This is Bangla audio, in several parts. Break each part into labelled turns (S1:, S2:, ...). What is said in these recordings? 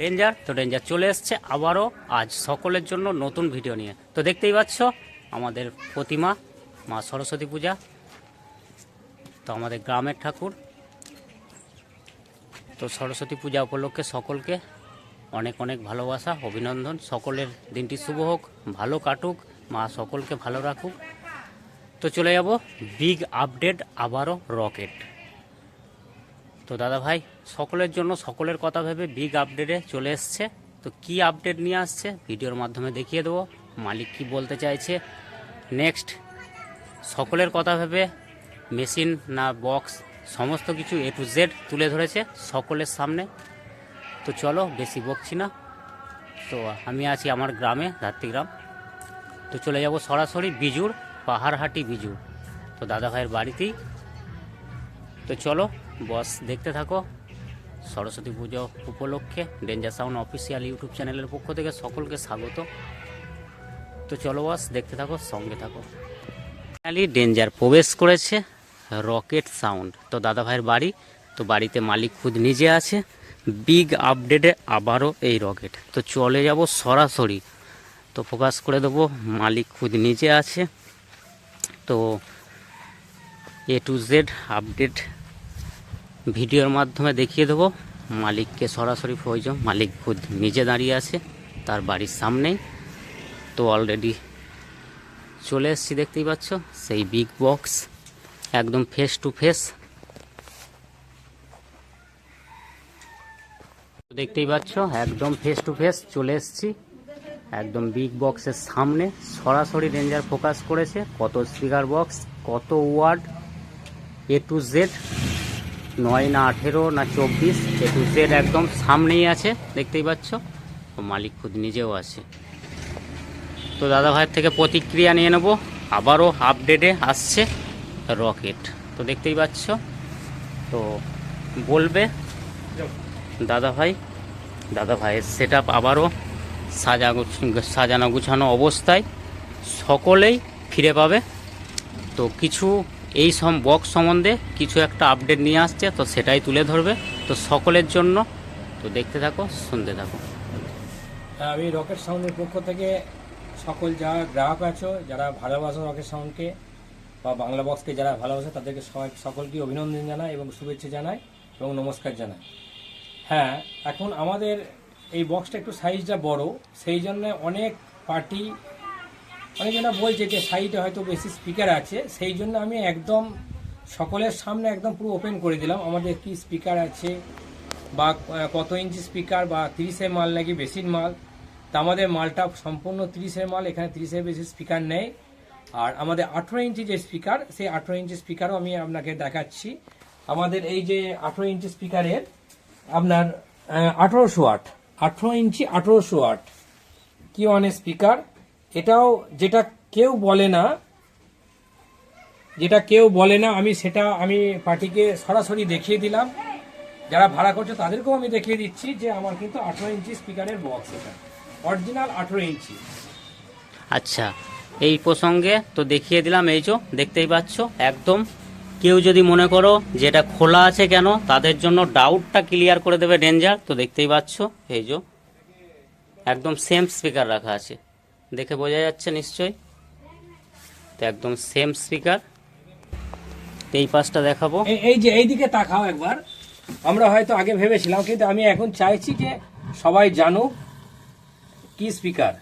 S1: ডেঞ্জার তো ডেঞ্জার চলে এসছে আবারও আজ সকলের জন্য নতুন ভিডিও নিয়ে। তো দেখতেই পাচ্ছ, আমাদের প্রতিমা, মা সরস্বতী পূজা, তো আমাদের গ্রামের ঠাকুর। তো সরস্বতী পূজা উপলক্ষে সকলকে অনেক অনেক ভালোবাসা, অভিনন্দন। সকলের দিনটি শুভ হোক, ভালো কাটুক, মা সকলকে ভালো রাখুক। তো চলে যাব বিগ আপডেট আবারও রকেট তো দাদা ভাই সকলের জন্য সকলের কথা ভেবে বিগ আপডেটে চলে এসছে। তো কি আপডেট নিয়ে আসছে ভিডিওর মাধ্যমে দেখিয়ে দেবো। মালিক কি বলতে চাইছে? নেক্সট সকলের কথা ভেবে মেশিন না বক্স সমস্ত কিছু এ টু জেড তুলে ধরেছে সকলের সামনে। তো চলো বেশি বকছি না। তো আমি আছি আমার গ্রামে ধাত্রীগ্রাম তো চলে যাব সরাসরি বিজুর পাহাড়হাটি বিজুর তো দাদা ভাইয়ের বাড়িতেই। তো চলো বস, দেখতে থাকো। সরস্বতী পুজো উপলক্ষে ডেঞ্জার সাউন্ড অফিসিয়াল ইউটিউব চ্যানেলের পক্ষ থেকে সকলকে স্বাগত। তো চলো বস, দেখতে থাকো, সঙ্গে থাকো। ফাইনালি ডেঞ্জার প্রবেশ করেছে, রকেট সাউন্ড। তো দাদা ভাইয়ের বাড়ি, তো বাড়িতে মালিক খুদ নিজে আছে। বিগ আপডেটে আবারও এই রকেট। তো চলে যাব সরাসরি। তো ফোকাস করে দেবো, মালিক খুদ নিজে আছে। তো এ টু জেড আপডেট ভিডিওর মাধ্যমে দেখিয়ে দেবো। মালিককে সরাসরি প্রয়োজন। মালিক খুদ নিজে দাঁড়িয়ে আছে, তার বাড়ির সামনেই। তো অলরেডি চলে এসেছি, দেখতেই পাচ্ছ? সেই বিগ বক্স একদম ফেস টু ফেস দেখতেই পাচ্ছ? একদম ফেস টু ফেস চলে এসেছি। একদম বিগ বক্সের সামনে। সরাসরি রেঞ্জার ফোকাস করেছে। কত স্পিকার বক্স কত ওয়ার্ড এ টু জেড নয় না আঠেরো না চব্বিশ এ একদম সামনেই আছে, দেখতেই পাচ্ছ। মালিক খুদ নিজেও আছে। তো দাদা ভাইয়ের থেকে প্রতিক্রিয়া নিয়ে নেব। আবারও আপডেটে আসছে রকেট। তো দেখতেই পাচ্ছ, তো বলবে দাদা ভাই, দাদা ভাইয়ের সেট আপ আবারও সাজা সাজানো গুছানো অবস্থায় সকলেই ফিরে পাবে। তো কিছু এই সম বক্স সম্বন্ধে কিছু একটা আপডেট নিয়ে আসছে, তো সেটাই তুলে ধরবে। তো সকলের জন্য, তো দেখতে থাকো, শুনতে থাকো।
S2: আমি রকেট সাউন্ডের পক্ষ থেকে সকল যারা গ্রাহক আছো, যারা ভালোবাসো রকেট সাউন্ডকে বা বাংলা বক্সকে যারা ভালোবাসে, তাদেরকে সবাই সকলকে অভিনন্দন জানায় এবং শুভেচ্ছা জানায় এবং নমস্কার জানায় হ্যাঁ এখন আমাদের এই বক্সটা একটু সাইজটা বড়, সেই জন্য অনেক পার্টি অনেকজনা বলছে যে সাইডে হয়তো বেশি স্পিকার আছে, সেই জন্য আমি একদম সকলের সামনে একদম পুরো ওপেন করে দিলাম। আমাদের কি স্পিকার আছে, বা কত ইঞ্চি স্পিকার বা তিরিশের মাল নাকি বেশির মাল, তা আমাদের মালটা সম্পূর্ণ তিরিশের মাল, এখানে তিরিশের বেশি স্পিকার নেই। আর আমাদের আঠেরো ইঞ্চি যে স্পিকার সেই আঠেরো ইঞ্চি স্পিকারও আমি আপনাকে দেখাচ্ছি। আমাদের এই যে আঠেরো ইঞ্চি স্পিকারের আপনার আঠেরোশো আট, আঠেরো ইঞ্চি আঠেরোশো আট, কি ওয়ানের স্পিকার এটাও যেটা কেউ বলে না, যেটা কেউ বলে না, আমি সেটা আমি পার্টিকে সরাসরি দেখিয়ে দিলাম। যারা ভাড়া করছে তাদেরকেও আমি দেখিয়ে দিচ্ছি যে আমার কিন্তু আঠেরো ইঞ্চি স্পিকারের বক্স এটা। অরিজিনাল আঠেরো ইঞ্চি।
S1: আচ্ছা এই প্রসঙ্গে তো দেখিয়ে দিলাম, এই যে দেখতেই পাচ্ছ, একদম কেউ যদি মনে করো যে এটা খোলা আছে কেন, তাদের জন্য ডাউটটা ক্লিয়ার করে দেবে ডেঞ্জার তো দেখতেই পাচ্ছ, এই যে একদম সেম স্পিকার রাখা আছে। দেখে বোঝা যাচ্ছে নিশ্চয়ই। তো একদম সেম স্পিকার এই পাশটা দেখাবো।
S2: এই- এই যে এইদিকে তাকাও একবার। আমরা হয়তো আগে ভেবেছিলাম কিন্তু আমি এখন চাইছি যে সবাই জানুক কি স্পিকার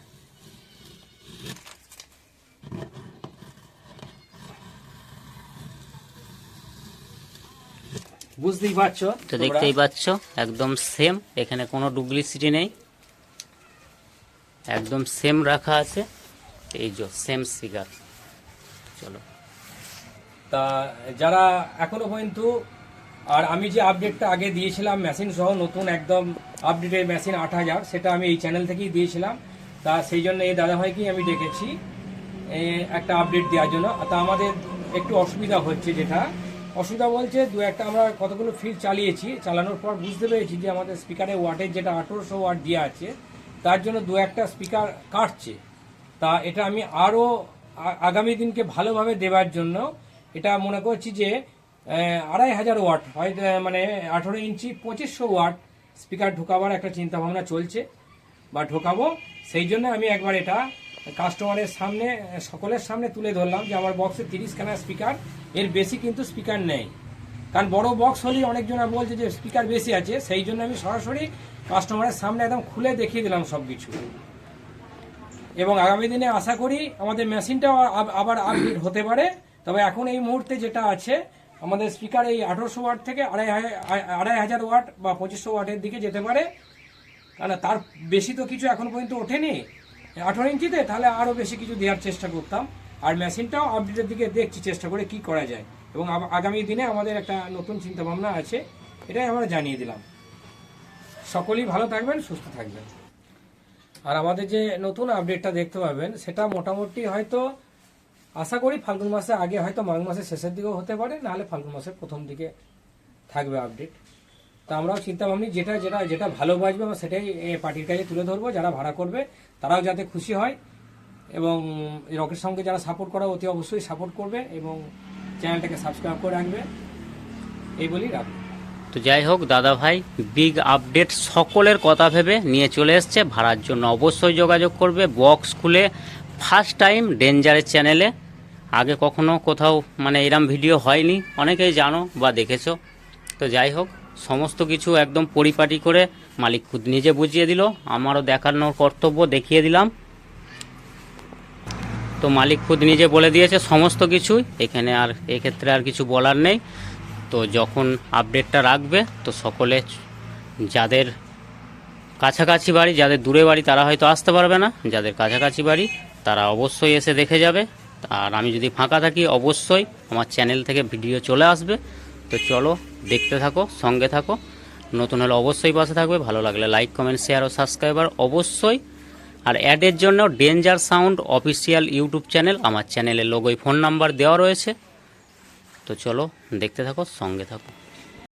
S2: বুঝতেই পারছ
S1: তো দেখতেই পাচ্ছ একদম সেম এখানে কোনো ডুপ্লিসিটি নেই। একদম সেম রাখা আছে। এই যে সেম স্পিকার চলো।
S2: তা যারা এখনও পর্যন্ত, আর আমি যে আপডেটটা আগে দিয়েছিলাম মেশিন সহ নতুন একদম আপডেটের মেশিন আট হাজার, সেটা আমি এই চ্যানেল থেকেই দিয়েছিলাম। তা সেই জন্য এই দাদাভাইকেই আমি ডেকেছি একটা আপডেট দেওয়ার জন্য। তা আমাদের একটু অসুবিধা হচ্ছে যেটা। অসুবিধা বলছে, দু একটা আমরা কতগুলো ফিল চালিয়েছি, চালানোর পর বুঝতে পেরেছি যে আমাদের স্পিকারে ওয়াটের যেটা আঠেরোশো ওয়াট দেওয়া আছে তার জন্য দু একটা স্পিকার কাটছে। তা এটা আমি আরও আগামী দিনকে ভালোভাবে দেওয়ার জন্য এটা মনে করছি যে আড়াই হাজার ওয়াট, হয়তো মানে আঠেরো ইঞ্চি পঁচিশশো ওয়াট স্পিকার ঢোকাবার একটা চিন্তা ভাবনা চলছে বা ঢোকাবো। সেই জন্য আমি একবার এটা কাস্টমারের সামনে, সকলের সামনে তুলে ধরলাম যে আমার বক্সে তিরিশ খানা স্পিকার এর বেশি কিন্তু স্পিকার নেই। কারণ বড় বক্স হলেই অনেকজনা বলছে যে স্পিকার বেশি আছে, সেই জন্য আমি সরাসরি কাস্টমারের সামনে একদম খুলে দেখিয়ে দিলাম সব কিছু এবং আগামী দিনে আশা করি আমাদের মেশিনটাও আবার আপডেট হতে পারে। তবে এখন এই মুহূর্তে যেটা আছে, আমাদের স্পিকার এই আঠারোশো ওয়াট থেকে আড়াই আড়াই হাজার ওয়াট বা পঁচিশশো ওয়াটের দিকে যেতে পারে। কারণ তার বেশি তো কিছু এখন পর্যন্ত ওঠেনি। আঠারো ইঞ্চিতে তাহলে আরও বেশি কিছু দেওয়ার চেষ্টা করতাম। আর মেশিনটাও আপডেটের দিকে দেখছি, চেষ্টা করে কি করা যায়। এবং আগামী দিনে আমাদের একটা নতুন চিন্তাভাবনা আছে, এটাই আমরা জানিয়ে দিলাম। সকলেই ভালো থাকবেন, সুস্থ থাকবেন। আর আমাদের যে নতুন আপডেটটা দেখতে পাবেন, সেটা মোটামুটি হয়তো, আশা করি ফাল্গুন মাসে আগে হয়তো মাঘ মাসের শেষের দিকেও হতে পারে, নাহলে ফাল্গুন মাসের প্রথম দিকে থাকবে আপডেট তা আমরাও চিন্তা ভাবনি যেটা যেটা যেটা ভালো বাজবে, আমরা সেটাই পার্টির কাছে তুলে ধরবো, যারা ভাড়া করবে, তারাও যাতে খুশি হয়। এবং রকেট সঙ্গে যারা সাপোর্ট করা অতি অবশ্যই সাপোর্ট করবে এবং চ্যানেলটাকে সাবস্ক্রাইব করে রাখবে। এই বলেই রাখবে।
S1: তো যাই হোক, দাদা ভাই বিগ আপডেট সকলের কথা ভেবে নিয়ে চলে এসছে। ভাড়ার জন্য অবশ্যই যোগাযোগ করবে বক্স খুলে ফার্স্ট টাইম ডেঞ্জারের চ্যানেলে আগে কখনো কোথাও মানে এরম ভিডিও হয়নি, অনেকেই জানো বা দেখেছ। তো যাই হোক, সমস্ত কিছু একদম পরিপাটি করে মালিক খুদ নিজে বুঝিয়ে দিল, আমারও দেখানোর কর্তব্য দেখিয়ে দিলাম। তো মালিক খুদ নিজে বলে দিয়েছে সমস্ত কিছুই, এখানে আর এক্ষেত্রে আর কিছু বলার নেই। তো যখন আপডেটটা রাখবে, তো সকলে যাদের কাছাকাছি বাড়ি, যাদের দূরে বাড়ি, তারা হয়তো আসতে পারবে না। যাদের কাছাকাছি বাড়ি, তারা অবশ্যই এসে দেখে যাবে। আর আমি যদি ফাঁকা থাকি, অবশ্যই আমার চ্যানেল থেকে ভিডিও চলে আসবে। তো চলো, দেখতে থাকো, সঙ্গে থাকো। নতুন হলে অবশ্যই পাশে থাকবে। ভালো লাগলে লাইক কমেন্ট শেয়ার ও সাবস্ক্রাইবার অবশ্যই। আর অ্যাডের জন্য danger sound official YouTube channel আমার চ্যানেলের লোগোয় ফোন নাম্বার দেওয়া রয়েছে। তো চলো দেখতে থাকো সঙ্গে থাকো